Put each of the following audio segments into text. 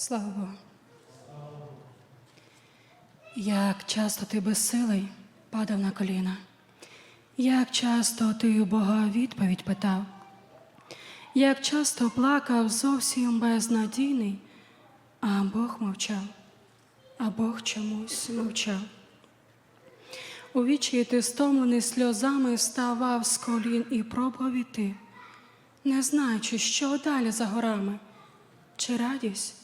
Слава Богу. Як часто ти безсилий падав на коліна, як часто ти у Бога відповідь питав, як часто плакав зовсім безнадійний, а Бог мовчав, а Бог чомусь мовчав. У вічі ти стомлений сльозами вставав з колін і пробував не знаючи, що далі за горами, чи радість,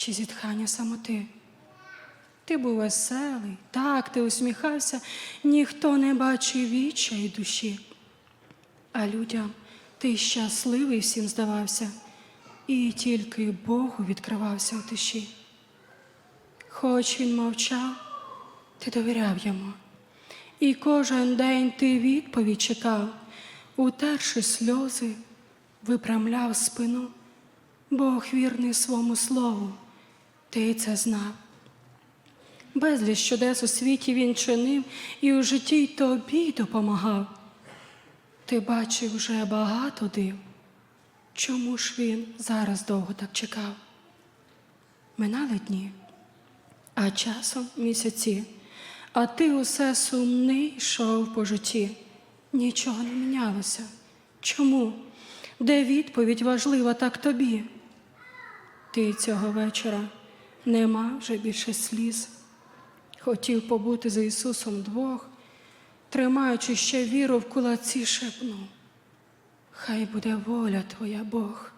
чи зітхання самоти. Ти був веселий, так, ти усміхався, ніхто не бачив відчай душі. А людям ти щасливий всім здавався, і тільки Богу відкривався у тиші. Хоч він мовчав, ти довіряв йому. І кожен день ти відповідь чекав, утерши сльози, випрямляв спину. Бог вірний своєму слову, ти це знав. Безліч чудес у світі він чинив і у житті й тобі допомагав. Ти бачив вже багато див. Чому ж він зараз довго так чекав? Минали дні, а часом місяці, а ти усе сумний йшов по житті. Нічого не мінялося. Чому? Де відповідь важлива так тобі? Ти цього вечора не мав вже більше сліз. Хотів побути за Ісусом двох, тримаючи ще віру в кулаці, шепнув. Хай буде воля Твоя Бог.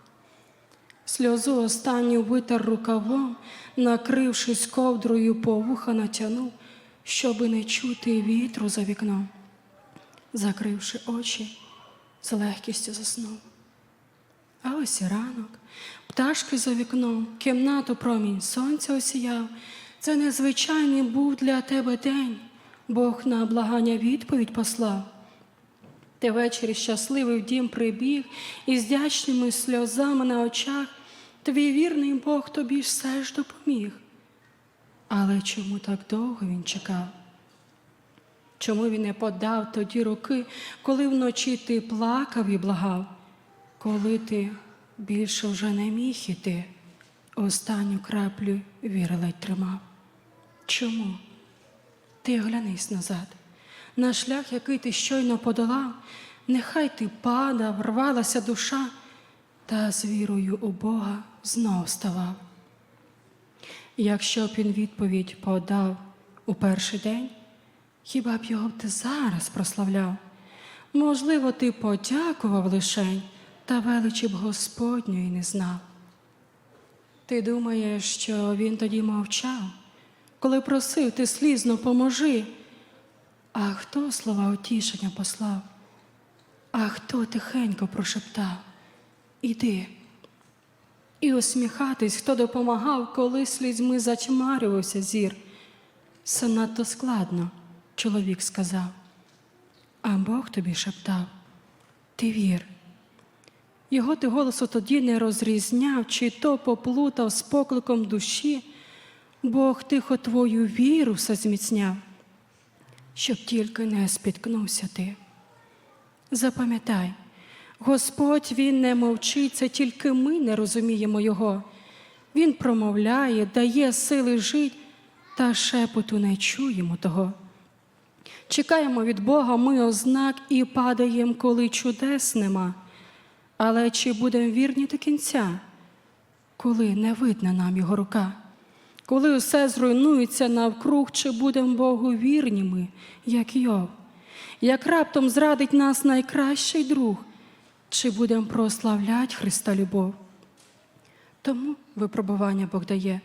Сльозу останню витер рукавом, накрившись ковдрою по вуха натягнув, щоби не чути вітру за вікном. Закривши очі, з легкістю заснув. А ось і ранок, пташки за вікном, кімнату промінь сонця осіяв. Це незвичайний був для тебе день. Бог на благання відповідь послав. Ти ввечері щасливий в дім прибіг, і з дячними сльозами на очах твій вірний Бог тобі все ж допоміг. Але чому так довго він чекав? Чому він не подав тоді роки, коли вночі ти плакав і благав, коли ти більше вже не міг іти, останню краплю віри ледь тримав? Чому? Ти оглянись назад. На шлях, який ти щойно подолав, нехай ти падав, рвалася душа, та з вірою у Бога знов ставав. Якщо б він відповідь подав у перший день, хіба б його б ти зараз прославляв? Можливо, ти подякував лишень, та величі б Господньої не знав. Ти думаєш, що він тоді мовчав, коли просив ти слізно поможи. А хто слова утішення послав? А хто тихенько прошептав Іди. І усміхатись, хто допомагав, коли слізьми затьмарювався зір. Все надто складно, чоловік сказав. А Бог тобі шептав Ти вір. Його ти голосу тоді не розрізняв, чи то поплутав з покликом душі, Бог тихо твою віру все зміцняв, щоб тільки не спіткнувся ти. Запам'ятай, Господь Він не мовчить, це тільки ми не розуміємо Його. Він промовляє, дає сили жить, та шепоту не чуємо того. Чекаємо від Бога ми ознак і падаємо, коли чудес нема. Але чи будемо вірні до кінця, коли не видна нам його рука? Коли усе зруйнується навкруг, чи будемо Богу вірні ми, як Йов? Як раптом зрадить нас найкращий друг, чи будемо прославлять Христа любов? Тому випробування Бог дає,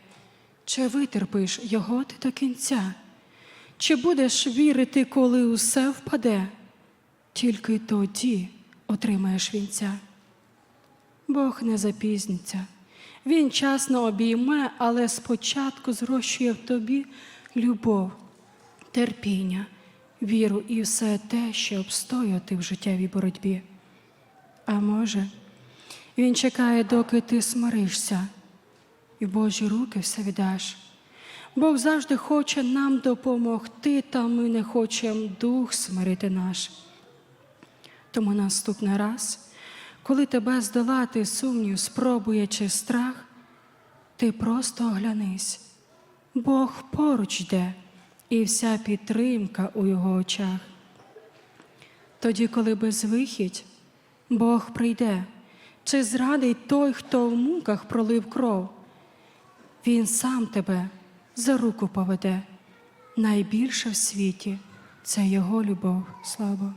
чи витерпиш його ти до кінця, чи будеш вірити, коли усе впаде, тільки тоді отримаєш вінця. Бог не запізниться. Він часно обійме, але спочатку зрощує в тобі любов, терпіння, віру і все те, що обстояти в життєвій боротьбі. А може, він чекає, доки ти смиришся, і в Божі руки все віддаш. Бог завжди хоче нам допомогти, та ми не хочемо дух смирити наш. Тому наступний раз, коли тебе здолати сумнів, спробує чи страх, ти просто оглянись. Бог поруч йде, і вся підтримка у його очах. Тоді, коли безвихідь, Бог прийде, чи зрадить той, хто в муках пролив кров. Він сам тебе за руку поведе. Найбільше в світі це його любов. Слава.